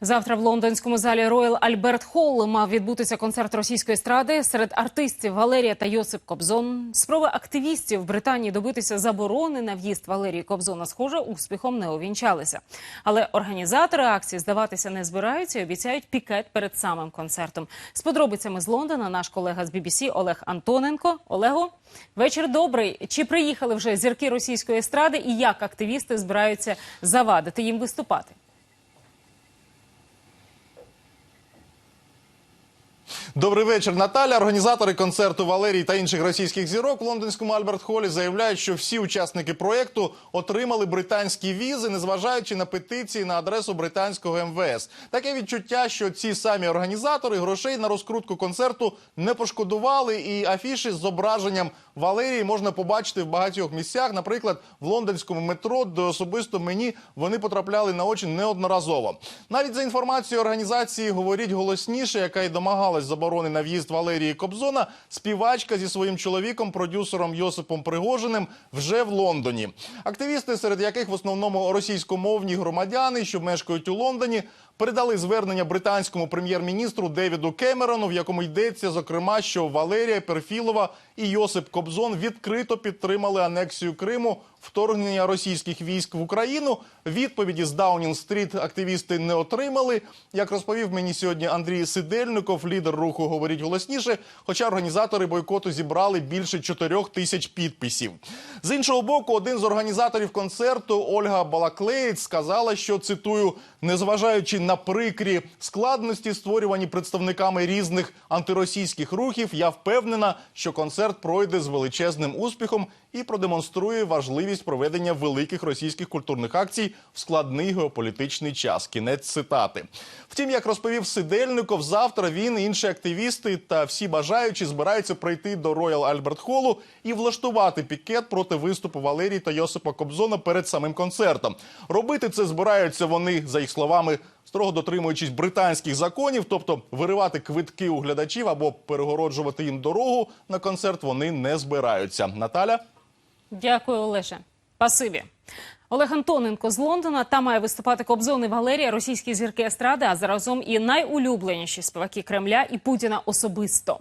Завтра в лондонському залі Royal Альберт Холл мав відбутися концерт російської естради. Серед артистів Валерія та Йосип Кобзон. Спроби активістів в Британії добитися заборони на в'їзд Валерії Кобзона, схоже, успіхом не увінчалися. Але організатори акції здаватися не збираються і обіцяють пікет перед самим концертом. З подробицями з Лондона наш колега з BBC Олег Антоненко. Олего, вечір добрий. Чи приїхали вже зірки російської естради і як активісти збираються завадити їм виступати? Добрий вечір, Наталя. Організатори концерту Валерій та інших російських зірок в лондонському Альберт Холі заявляють, що всі учасники проєкту отримали британські візи, незважаючи на петиції на адресу британського МВС. Таке відчуття, що ці самі організатори грошей на розкрутку концерту не пошкодували, і афіші з зображенням Валерії можна побачити в багатьох місцях. Наприклад, в лондонському метро, де особисто мені вони потрапляли на очі неодноразово. Навіть за інформацією організації говоріть голосніше, яка й домагалась заборони на в'їзд Валерії Кобзона. Співачка зі своїм чоловіком, продюсером Йосипом Пригожиним, вже в Лондоні. Активісти, серед яких в основному російськомовні громадяни, що мешкають у Лондоні, передали звернення британському прем'єр-міністру Девіду Кемерону, в якому йдеться зокрема, що Валерія Перфілова і Йосип Кобзон відкрито підтримали анексію Криму, вторгнення російських військ в Україну. Відповіді з Даунінг-стріт активісти не отримали. Як розповів мені сьогодні Андрій Сидельников, лідер руху говоріть голосніше. Хоча організатори бойкоту зібрали більше 4 тисяч підписів. З іншого боку, один з організаторів концерту Ольга Балаклеєць сказала, що цитую, незважаючи на прикрі складності, створювані представниками різних антиросійських рухів, я впевнена, що концерт пройде з величезним успіхом і продемонструє важливість проведення великих російських культурних акцій в складний геополітичний час. Кінець цитати. Втім, як розповів Сидельников, завтра він, інші активісти та всі бажаючі збираються прийти до Роял Альберт Холу і влаштувати пікет проти виступу Валерії та Йосипа Кобзона перед самим концертом. Робити це збираються вони, за їх словами, строго дотримуючись британських законів, тобто виривати квитки у глядачів або перегороджувати їм дорогу на концерт. Вони не збираються. Наталя. Дякую, Олеже. Пасибі. Олег Антоненко з Лондона. Там має виступати Кобзон і Валерія, російські зірки естради, а заразом і найулюбленіші співаки Кремля і Путіна особисто.